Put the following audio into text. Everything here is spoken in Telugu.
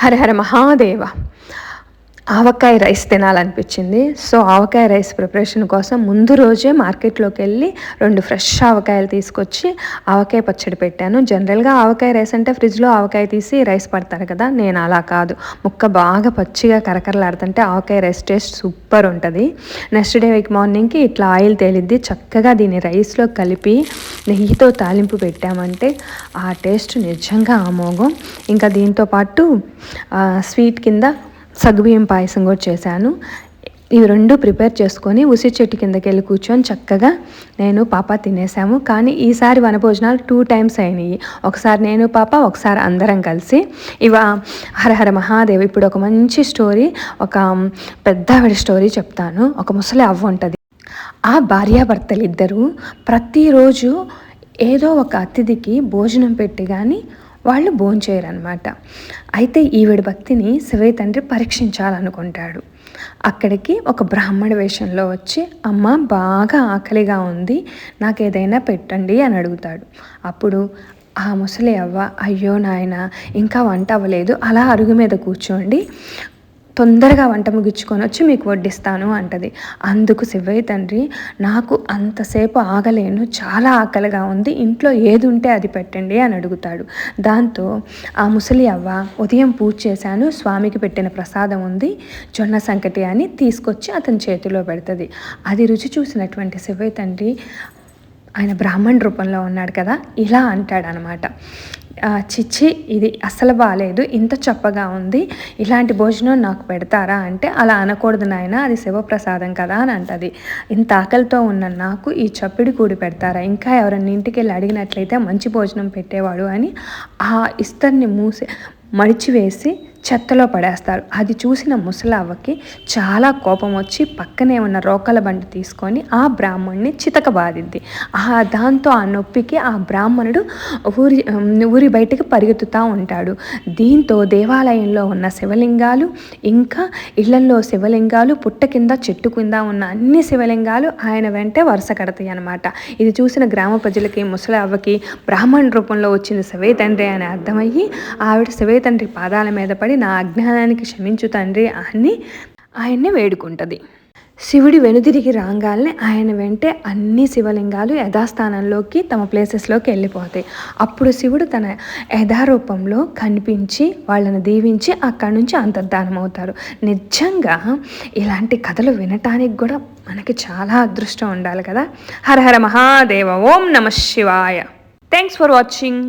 హర హర మహాదేవ. ఆవకాయ రైస్ తినాలనిపించింది. సో ఆవకాయ రైస్ ప్రిపరేషన్ కోసం ముందు రోజే మార్కెట్లోకి వెళ్ళి రెండు ఫ్రెష్ ఆవకాయలు తీసుకొచ్చి ఆవకాయ పచ్చడి పెట్టాను. జనరల్గా ఆవకాయ రైస్ అంటే ఫ్రిడ్జ్లో ఆవకాయ తీసి రైస్ పడతారు కదా నేను అలా కాదు. ముక్క బాగా పచ్చిగా కరకరలాడుతుంటే ఆవకాయ రైస్ టేస్ట్ సూపర్ ఉంటుంది. నెక్స్ట్ డే వీక్ మార్నింగ్కి ఇట్లా ఆయిల్ తేలిద్ది. చక్కగా దీన్ని రైస్లో కలిపి నెయ్యితో తాలింపు పెట్టామంటే ఆ టేస్ట్ నిజంగా అమోఘం ఇంకా దీంతో పాటు స్వీట్ కింద సగ్గుబియ్యం పాయసం కూడా చేశాను. ఇవి రెండు ప్రిపేర్ చేసుకొని ఉసిరి చెట్టు కిందకి వెళ్ళి కూర్చొని చక్కగా నేను పాప తినేసాము. కానీ ఈసారి వనభోజనాలు టూ టైమ్స్ అయినాయి. ఒకసారి నేను పాప ఒకసారి అందరం కలిసి. ఇవ హరహర మహాదేవ్ ఇప్పుడు ఒక మంచి స్టోరీ ఒక పెద్ద స్టోరీ చెప్తాను. ఒక ముసలి అవ్వ ఉంటుంది. ఆ భార్యాభర్తలిద్దరూ ప్రతిరోజు ఏదో ఒక అతిథికి భోజనం పెట్టి కానీ వాళ్ళు భోంచేయరనమాట అయితే ఈవిడ భక్తిని శివయ్య తండ్రి పరీక్షించాలనుకుంటాడు. అక్కడికి ఒక బ్రాహ్మణ వేషంలో వచ్చి అమ్మ బాగా ఆకలిగా ఉంది నాకు ఏదైనా పెట్టండి అని అడుగుతాడు. అప్పుడు ఆ ముసలి అవ్వ అయ్యో నాయన ఇంకా వంట అవ్వలేదు అలా అరుగు మీద కూర్చోండి తొందరగా వంట ముగించుకొని వచ్చి మీకు వడ్డిస్తాను అంటది. అందుకు శివయ్య తండ్రి నాకు అంతసేపు ఆగలేను చాలా ఆకలిగా ఉంది ఇంట్లో ఏది ఉంటే అది పెట్టండి అని అడుగుతాడు. దాంతో ఆ ముసలి అవ్వ ఉదయం పూజ చేశాను స్వామికి పెట్టిన ప్రసాదం ఉంది జొన్న సంకటి అని తీసుకొచ్చి అతని చేతిలో పెడుతుంది. అది రుచి చూసినటువంటి శివయ్య తండ్రి ఆయన బ్రాహ్మణ్ రూపంలో ఉన్నాడు కదా ఇలా అంటాడనమాట. చిచ్చి ఇది అసలు బాగాలేదు ఇంత చప్పగా ఉంది ఇలాంటి భోజనం నాకు పెడతారా అంటే అలా అనకూడదు నాయన అది శివప్రసాదం కదా అని అంటది. ఇంత ఆకలితో ఉన్న నాకు ఈ చప్పిడి కూడి పెడతారా? ఇంకా ఎవరన్నా ఇంటికి వెళ్ళి అడిగినట్లయితే మంచి భోజనం పెట్టేవాడు అని ఆ ఇస్తర్ని మూసి మడిచివేసి చెత్తలో పడేస్తారు. అది చూసిన ముసలావ్వకి చాలా కోపం వచ్చి పక్కనే ఉన్న రోకల బండి తీసుకొని ఆ బ్రాహ్మణ్ణి చితక బాధిద్ది ఆ దాంతో ఆ నొప్పికి ఆ బ్రాహ్మణుడు ఊరి ఊరి బయటకు పరిగెత్తుతూ ఉంటాడు. దీంతో దేవాలయంలో ఉన్న శివలింగాలు ఇంకా ఇళ్ళల్లో శివలింగాలు పుట్ట కింద చెట్టు కింద ఉన్న అన్ని శివలింగాలు ఆయన వెంటే వరుస కడతాయి అనమాట ఇది చూసిన గ్రామ ప్రజలకి ముసలి అవ్వకి బ్రాహ్మణ రూపంలో వచ్చింది శివే తండ్రి అని అర్థమయ్యి ఆవిడ శివే తండ్రి పాదాల మీద పడి నా అజ్ఞానానికి క్షమించు తండ్రి అని ఆయన్ని వేడుకుంటుంది. శివుడి వెనుదిరిగి రాగాల్ని ఆయన వెంటే అన్ని శివలింగాలు యథాస్థానంలోకి తమ ప్లేసెస్లోకి వెళ్ళిపోతాయి. అప్పుడు శివుడు తన యథారూపంలో కనిపించి వాళ్ళని దీవించి అక్కడి నుంచి అంతర్ధానం అవుతారు నిజంగా ఇలాంటి కథలు వినటానికి కూడా మనకి చాలా అదృష్టం ఉండాలి కదా. హర హర మహాదేవ ఓం నమ శివాయ. Thanks for watching